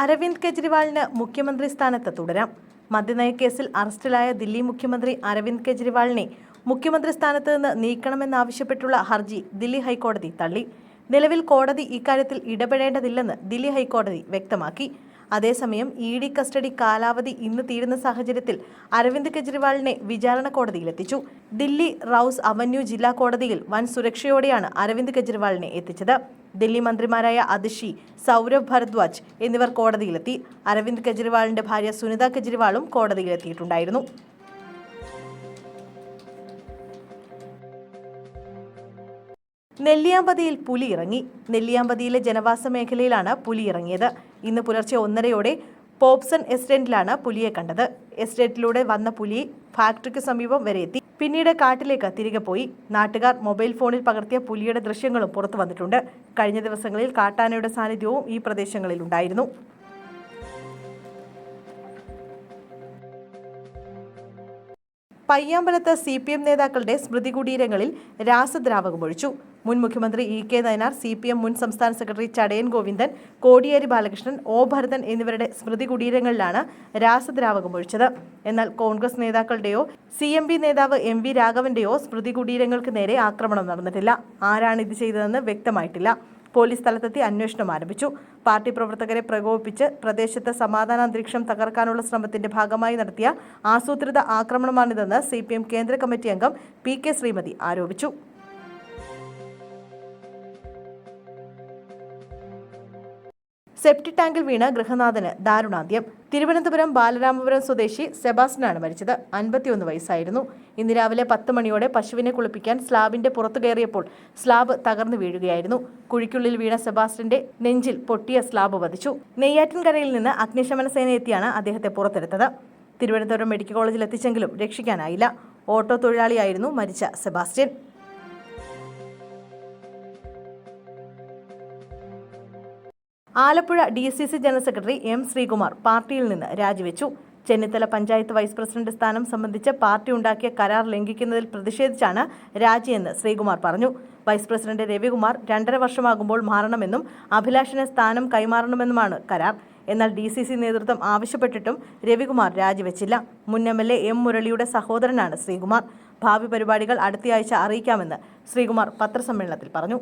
അരവിന്ദ് കെജ്രിവാളിന് മുഖ്യമന്ത്രി സ്ഥാനത്ത് തുടരാം. മദ്യനയക്കേസിൽ അറസ്റ്റിലായ ദില്ലി മുഖ്യമന്ത്രി അരവിന്ദ് കെജ്രിവാളിനെ മുഖ്യമന്ത്രി സ്ഥാനത്ത് നിന്ന് നീക്കണമെന്നാവശ്യപ്പെട്ടുള്ള ഹർജി ദില്ലി ഹൈക്കോടതി തള്ളി. നിലവിൽ കോടതി ഇക്കാര്യത്തിൽ ഇടപെടേണ്ടതില്ലെന്ന് ദില്ലി ഹൈക്കോടതി വ്യക്തമാക്കി. അതേസമയം ഇ ഡി കസ്റ്റഡി കാലാവധി ഇന്ന് തീരുന്ന സാഹചര്യത്തിൽ അരവിന്ദ് കെജ്രിവാളിനെ വിചാരണ കോടതിയിലെത്തിച്ചു. ദില്ലി റൌസ് അവന്യൂ ജില്ലാ കോടതിയിൽ വൻ സുരക്ഷയോടെയാണ് അരവിന്ദ് കെജ്രിവാളിനെ എത്തിച്ചത്. ദില്ലി മന്ത്രിമാരായ അതിഷി സൗരഭ് ഭരദ്വാജ് എന്നിവർ കോടതിയിലെത്തി. അരവിന്ദ് കെജ്രിവാളിന്റെ ഭാര്യ സുനിത കെജ്രിവാളും കോടതിയിലെത്തിയിട്ടുണ്ടായിരുന്നു. നെല്ലിയാമ്പതിയിൽ പുലി ഇറങ്ങി നെല്ലിയാമ്പതിയിലെ ജനവാസ മേഖലയിലാണ് പുലി ഇറങ്ങിയത് ഇന്ന് പുലർച്ചെ ഒന്നരയോടെ പോപ്സൺ എസ്റ്റേറ്റിലാണ് പുലിയെ കണ്ടത്. എസ്റ്റേറ്റിലൂടെ വന്ന പുലി ഫാക്ടറിക്ക് സമീപം വരെ എത്തി. പിന്നീട് കാട്ടിലേക്ക് തിരികെ പോയി. നാട്ടുകാർ മൊബൈൽ ഫോണിൽ പകർത്തിയ പുലിയുടെ ദൃശ്യങ്ങളും പുറത്തു വന്നിട്ടുണ്ട്. കഴിഞ്ഞ ദിവസങ്ങളിൽ കാട്ടാനയുടെ സാന്നിധ്യവും ഈ പ്രദേശങ്ങളിൽ ഉണ്ടായിരുന്നു പയ്യാമ്പലത്ത് സി പി എം നേതാക്കളുടെ സ്മൃതി കുടീരങ്ങളിൽ രാസദ്രാവകമൊഴിച്ചു മുൻ മുഖ്യമന്ത്രി E K Nayanar C P M മുൻ സംസ്ഥാന സെക്രട്ടറി ചടയൻ ഗോവിന്ദൻ കോടിയേരി ബാലകൃഷ്ണൻ ഒ ഭരതൻ എന്നിവരുടെ സ്മൃതി കുടീരങ്ങളിലാണ് രാസദ്രാവകമൊഴിച്ചത് എന്നാൽ കോൺഗ്രസ് നേതാക്കളുടെയോ സി എം പി നേതാവ് എം വി രാഘവന്റെയോ സ്മൃതി കുടീരങ്ങൾക്ക് നേരെ ആക്രമണം നടന്നിട്ടില്ല. ആരാണ് ഇത് ചെയ്തതെന്ന് വ്യക്തമായിട്ടില്ല. പോലീസ് സ്ഥലത്തെത്തി അന്വേഷണം ആരംഭിച്ചു. പാർട്ടി പ്രവർത്തകരെ പ്രകോപിപ്പിച്ച് പ്രദേശത്ത് സമാധാന അന്തരീക്ഷം തകർക്കാനുള്ള ശ്രമത്തിന്റെ ഭാഗമായി നടത്തിയ ആസൂത്രിത ആക്രമണമാണിതെന്ന് സി കേന്ദ്ര കമ്മിറ്റി അംഗം പി കെ ശ്രീമതി ആരോപിച്ചു. സെപ്റ്റി ടാങ്കിൽ വീണ് ഗൃഹനാഥന് ദാരുണാന്ത്യം. തിരുവനന്തപുരം ബാലരാമപുരം സ്വദേശി സെബാസ്റ്റനാണ് മരിച്ചത്. അൻപത്തിയൊന്ന് വയസ്സായിരുന്നു. ഇന്ന് രാവിലെ പത്ത് മണിയോടെ പശുവിനെ കുളിപ്പിക്കാൻ സ്ലാബിന്റെ പുറത്തു കയറിയപ്പോൾ സ്ലാബ് തകർന്നു വീഴുകയായിരുന്നു. കുഴിക്കുള്ളിൽ വീണ സെബാസ്റ്റ്യന്റെ നെഞ്ചിൽ പൊട്ടിയ സ്ലാബ് വധിച്ചു നെയ്യാറ്റിൻകരയിൽ നിന്ന് അഗ്നിശമന സേന എത്തിയാണ് അദ്ദേഹത്തെ പുറത്തെടുത്തത്. തിരുവനന്തപുരം മെഡിക്കൽ കോളേജിൽ എത്തിച്ചെങ്കിലും രക്ഷിക്കാനായില്ല. ഓട്ടോ തൊഴിലാളിയായിരുന്നു മരിച്ച Sebastian. Alappuzha D C C general secretary M Sreekumar പാർട്ടിയിൽ നിന്ന് രാജിവെച്ചു. ചെന്നിത്തല പഞ്ചായത്ത് വൈസ് പ്രസിഡന്റ് സ്ഥാനം സംബന്ധിച്ച് പാർട്ടി ഉണ്ടാക്കിയ കരാർ ലംഘിക്കുന്നതിൽ പ്രതിഷേധിച്ചാണ് രാജിയെന്ന് ശ്രീകുമാർ പറഞ്ഞു. വൈസ് പ്രസിഡന്റ് രവികുമാർ രണ്ടര വർഷമാകുമ്പോൾ മാറണമെന്നും അഭിലാഷിന് സ്ഥാനം കൈമാറണമെന്നുമാണ് കരാർ. എന്നാൽ ഡി സി സി നേതൃത്വം ആവശ്യപ്പെട്ടിട്ടും രവികുമാർ രാജിവെച്ചില്ല. മുൻ എം എൽ എ എം മുരളിയുടെ സഹോദരനാണ് ശ്രീകുമാർ. ഭാവി പരിപാടികൾ അടുത്തയാഴ്ച അറിയിക്കാമെന്ന് ശ്രീകുമാർ പത്രസമ്മേളനത്തിൽ പറഞ്ഞു.